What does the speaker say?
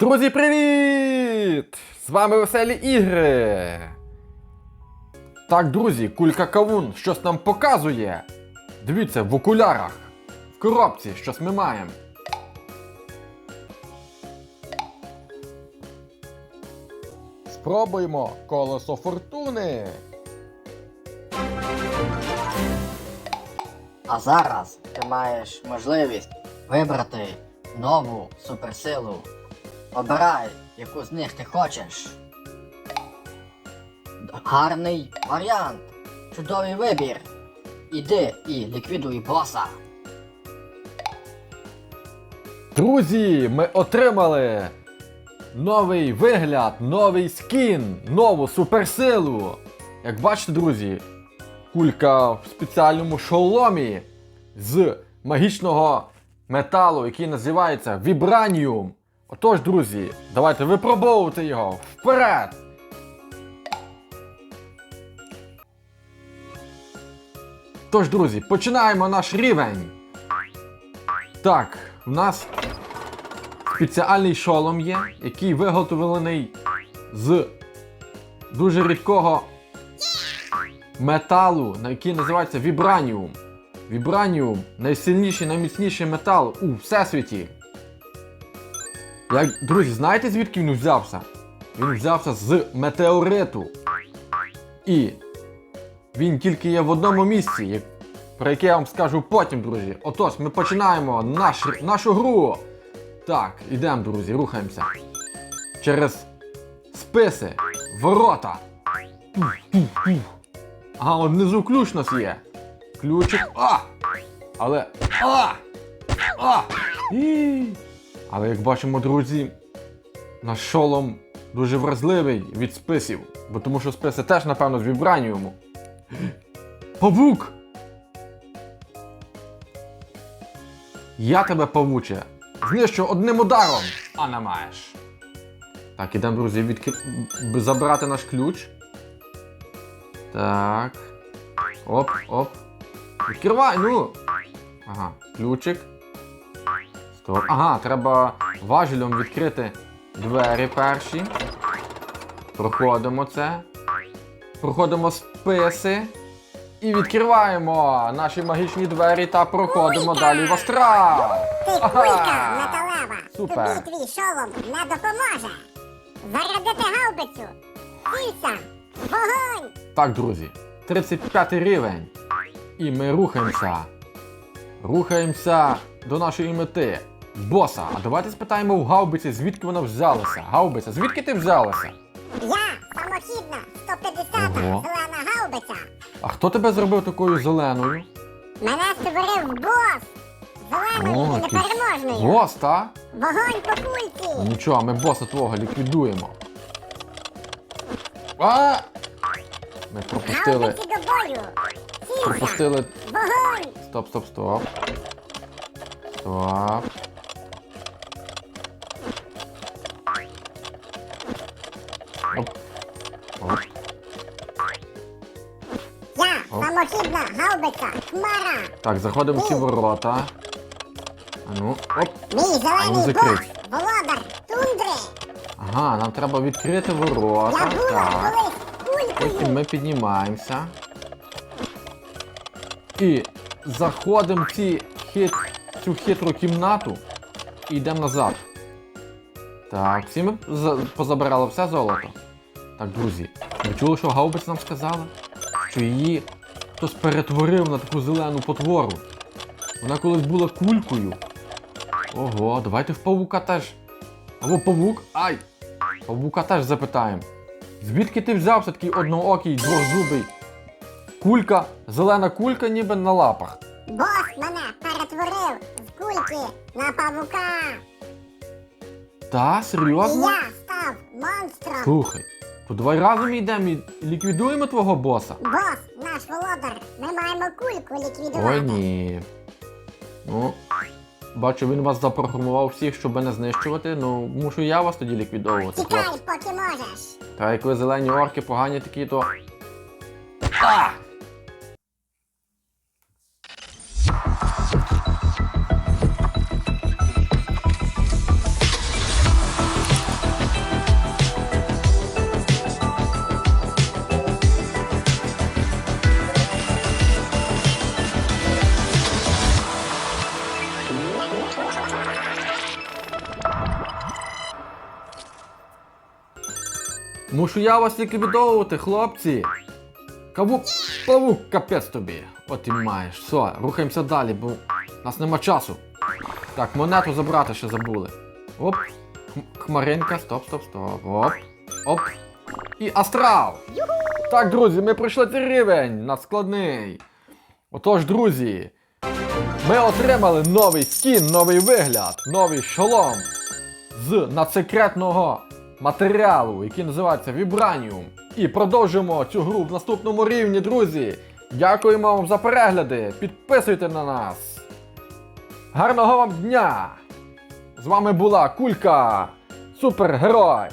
Друзі, привіт! З вами Веселі Ігри. Так, друзі, кулька Кавун щось нам показує. Дивіться, в окулярах. В коробці щось ми маємо. Спробуємо колесо фортуни. А зараз ти маєш можливість вибрати нову суперсилу. Обирай, яку з них ти хочеш. Гарний варіант. Чудовий вибір. Іди і ліквідуй боса. Друзі, ми отримали новий вигляд, новий скін, нову суперсилу. Як бачите, друзі, кулька в спеціальному шоломі з магічного металу, який називається Вібраніум. Отож, друзі, давайте випробовувати його вперед! Тож, друзі, починаємо наш рівень. Так, в нас спеціальний шолом є, який виготовлений з дуже рідкого металу, на який називається вібраніум. Вібраніум найсильніший, найміцніший метал у всесвіті. Як, друзі, знаєте звідки він взявся? Він взявся з метеориту. І він тільки є в одному місці, про яке я вам скажу потім, друзі. Отож, ми починаємо наш, нашу гру. Так, ідемо, друзі, рухаємося. Через списи, ворота. Ага, от внизу ключ у нас є. Ключик. А! Але. А! А! І! Але як бачимо, друзі, наш шолом дуже вразливий від списів. Бо тому що списи теж, напевно, з вібраніуму. Павук! Я тебе, павуче, знищу одним ударом, а не маєш. Так, ідемо, друзі, відкр... б- забрати наш ключ. Так. Оп, оп. Відкривай, ну! Ага, ключик. Стоп. Ага, треба важелем відкрити двері перші. Проходимо це. Проходимо списи. І відкриваємо наші магічні двері та проходимо далі в астрал. Ти. Супер. Тобі твій шолом не допоможе. Зарядити гаубицю. Цілься. Вогонь. Так, друзі, 35 рівень. І ми рухаємося. Рухаємося до нашої мети. Боса. А давайте спитаємо у гаубиці, звідки вона взялася. Гаубиця, звідки ти взялася? Я самохідна 150-та Ого. зелена гаубиця. А хто тебе зробив такою зеленою? Мене створив бос. Зеленою О, і якийсь непереможною. Бос, та? Вогонь по кульці. Нічого, ми боса твого ліквідуємо. А! Ми пропустили. Гаубиці до бою. Пропустили. Вогонь. Стоп, стоп, стоп. Стоп. Самохідна гаубиця. Хмара. Так, заходимо в ці ворота. А ну, оп. Мій зелений бос. закрить. Володар тундри. Ага, нам треба відкрити Я ворота. була Так. колись Потім кулькою. ми піднімаємося. І заходимо в ці хит... цю хитру кімнату і йдемо назад. Так, всі ми за- позабирали все золото. Так, друзі, ви чули, що гаубиць нам сказала? Що її хтось перетворив на таку зелену потвору. Вона колись була кулькою. Ого, давайте в павука теж. Або павук. Ай! Павука теж запитаємо. Звідки ти взявся такий одноокий, двохзубий? Кулька, зелена кулька ніби на лапах. Бос мене перетворив з кульки на павука. Та, серйозно? я став монстром. Слухай, то давай разом йдемо і ліквідуємо твого боса. Бос, наш володар, ми маємо кульку ліквідувати. Ой ні. Ну, бачу, він вас запрограмував всіх, щоб не знищувати. Ну, мушу я вас тоді ліквідовувати. Тікай, хлопці. поки можеш. Та як ви зелені орки погані такі, то. А! Мушу я вас ліквідовувати, хлопці. Каву павук, капець тобі. От і маєш. Все, рухаємося далі, бо нас нема часу. Так, монету забрати ще забули. Оп. Хмаринка, стоп, стоп, стоп. Оп. Оп. І астрал. Так, друзі, ми пройшли цей рівень надскладний. Отож, друзі, ми отримали новий скін, новий вигляд, новий шолом з надсекретного матеріалу, який називається Вібраніум. І продовжуємо цю гру в наступному рівні, друзі. Дякуємо вам за перегляди. Підписуйте на нас. Гарного вам дня! З вами була Кулька, супергерой.